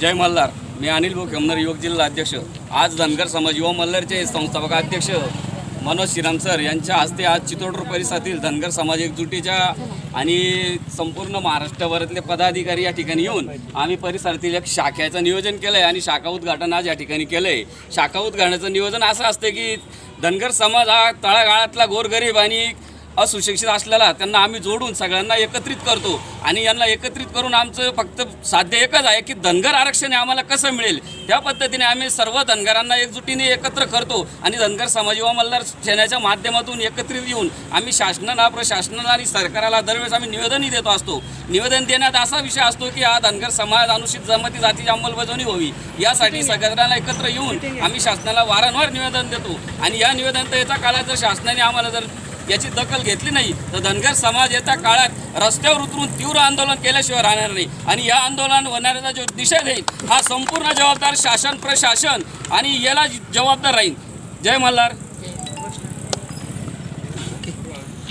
जय मल्हार. मी अनिल भोक खेमनर युवक जिल्हा अध्यक्ष. आज धनगर समाज युवा मल्हारचे संस्थापक अध्यक्ष मनोज श्रीराम सर यांच्या हस्ते आज चितोडर परिसरातील धनगर समाज एकजुटीच्या आणि संपूर्ण महाराष्ट्रभरातले पदाधिकारी या ठिकाणी येऊन आम्ही परिसरातील एक शाखेचं नियोजन केलं आहे आणि शाखा उद्घाटन आज या ठिकाणी केलं आहे शाखा उद्घाटनाचं नियोजन असं असतं की धनगर समाज हा तळागाळातला गोरगरीब आणि असुशिक्षित असलेला त्यांना आम्ही जोडून सगळ्यांना एकत्रित करतो. आणि यांना एकत्रित करून आमचं फक्त साध्य एकच आहे की धनगर आरक्षण हे आम्हाला कसं मिळेल? त्या पद्धतीने आम्ही सर्व धनगरांना एकजुटीने एकत्र करतो आणि धनगर समाज युवा मल्हार सेनेच्या माध्यमातून एकत्रित येऊन आम्ही शासनाला प्रशासनाला आणि सरकारला दरवेळेस आम्ही निवेदनही देतो असतो. निवेदन देण्यात असा विषय असतो की हा धनगर समाज अनुसूचित जमाती जातीची अंमलबजावणी व्हावी. यासाठी सगळ्यांना एकत्र येऊन आम्ही शासनाला वारंवार निवेदन देतो. आणि या निवेदनतेच्या काळात जर शासनाने आम्हाला जर याची दखल घेतली नाही. तर धनगर समाज येत्या काळात रस्त्यावर उतरून तीव्र आंदोलन केल्याशिवाय राहणार नाही. आणि या आंदोलन होणाऱ्याचा जो दिशा देईल हा संपूर्ण जबाबदार शासन प्रशासन आणि याला जबाबदार राहील. जय मल्हार.